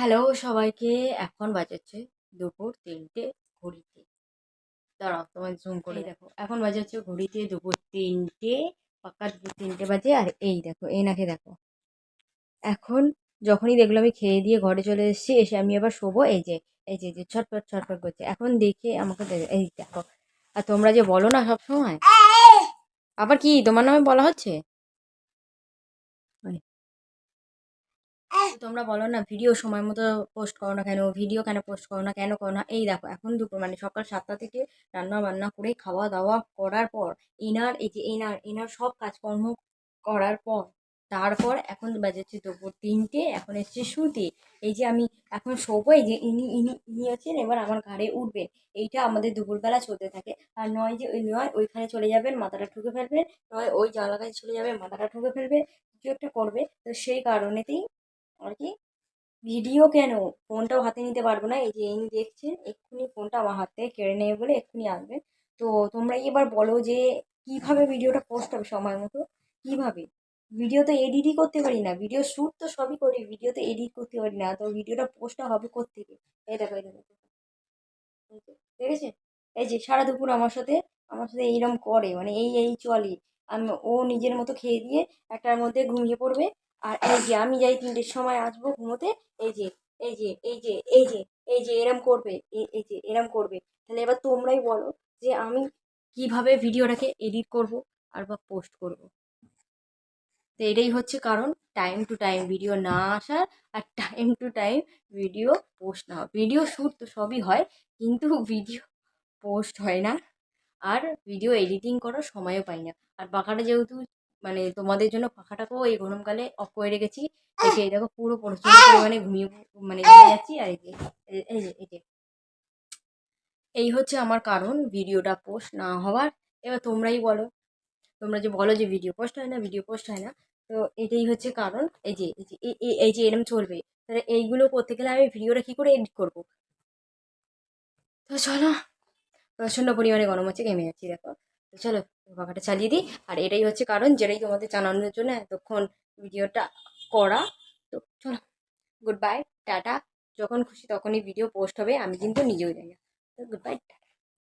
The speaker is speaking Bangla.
হ্যালো সবাইকে এখন বাজাচ্ছে দুপুর তিনটে ঘড়িতে। দাঁড়াও তোমার জুম করে দেখো। এখন বাজাচ্ছে ঘড়িতে দুপুর তিনটে পাক্কা দুপুর তিনটে বাজে আর এই দেখো এই নাকে দেখো। এখন যখনই দেখল আমি খেয়ে দিয়ে ঘরে চলে এসেছি এসে আমি আবার শোবো এই যে এই যে যে ছটপট ছটপট করছে। এখন দেখে আমাকে এই দেখো। আর তোমরা যে বলো না সব সময় আবার কি তোমার নামে বলা হচ্ছে? তোমরা বলো না, ভিডিও সময় মতো পোস্ট করো না কেন? ভিডিও কেন পোস্ট করো না? কেন করো না? এই দেখো, এখন দুপুর মানে সকাল সাতটা থেকে রান্না বান্না করে খাওয়া দাওয়া করার পর এনার এই যে এনার এনার সব কাজকর্ম করার পর, তারপর এখন বাজেছে দুপুর তিনটে, এখন এসছে শুতে। এই যে আমি এখন শোবো, এই যে ইনি ইনি ইনি আছেন, এবার আমার ঘাড়ে উঠবেন এইটা আমাদের দুপুরবেলা চলতে থাকে। আর নয় যে, ওই নয়, ওইখানে চলে যাবেন, মাথাটা ঠুকে ফেলবেন, নয়, ওই জানলা চলে যাবে মাথাটা ঠুকে ফেলবে কিছু একটা করবে। তো সেই কারণেতেই আর কি? ভিডিও কেন? ফোনটাও হাতে নিতে পারব না। এই যে ইনি দেখছেন এক্ষুনি ফোনটা আমার হাত থেকে কেড়ে নেবে বলে এক্ষুনি আসবে তো তোমরা এবার বলো যে কীভাবে ভিডিওটা পোস্ট হবে সময় মতো? কীভাবে? ভিডিও তো এডিটই করতে পারি না। ভিডিও শ্যুট তো সবই করি ভিডিও তো এডিট করতে পারি না। তো ভিডিওটা পোস্টটা হবে কোত্থেকে? এই দেখো এই দেখো এই যে, দেখেছে এই যে সারা দুপুর আমার সাথে আমার সাথে এইরকম করে। মানে এই এই চলে। আমি ও নিজের মতো খেয়ে দিয়ে একটার মধ্যে ঘুমিয়ে পড়বে। আর এই যে আমি যাই তিনটের সময় আসব ঘুমোতে, এই যে এই যে এই যে এই যে এই যে, এরম করবে, এই যে, এরম করবে। তাহলে এবার তোমরাই বলো যে আমি কীভাবে ভিডিওটাকে এডিট করব আর বা পোস্ট করব। তো এটাই হচ্ছে কারণ টাইম টু টাইম ভিডিও না আসার আর time to time video post না ভিডিও শ্যুট তো সবই হয়, কিন্তু ভিডিও পোস্ট হয় না। আর ভিডিও এডিটিং করার সময়ও পাই না। আর বাঁকাটা যেহেতু মানে তোমাদের জন্য পাখাটাকেও এই গরমকালে অফ করে রেখেছি। এই যে এই দেখো পুরো প্রচুর পরিমাণে ঘুমিয়ে মানে ঘুমিয়ে যাচ্ছি। আর এই যে এই- যে এই যে। এই হচ্ছে আমার কারণ ভিডিওটা পোস্ট না হওয়ার। এবার তোমরাই বলো। তোমরা যে বলো যে ভিডিও পোস্ট হয় না ভিডিও পোস্ট হয় না। তো এটাই হচ্ছে কারণ। এই যে এই যে এই এরম চলবে। তাহলে এইগুলো করতে গেলে আমি ভিডিওটা কী করে এডিট করব? তো চলো। প্রচণ্ড পরিমাণে গরম হচ্ছে ঘেমে যাচ্ছি দেখো। তো চলো পাখাটা চালিয়ে দিই। আর এটাই হচ্ছে কারণ, যেটাই তোমাদের জানানোর জন্য এতক্ষণ ভিডিওটা করা। তো চলো গুড বাই টাটা। যখন খুশি তখনই ভিডিও পোস্ট হবে, আমি কিন্তু নিজেও জানি না তো গুড বাই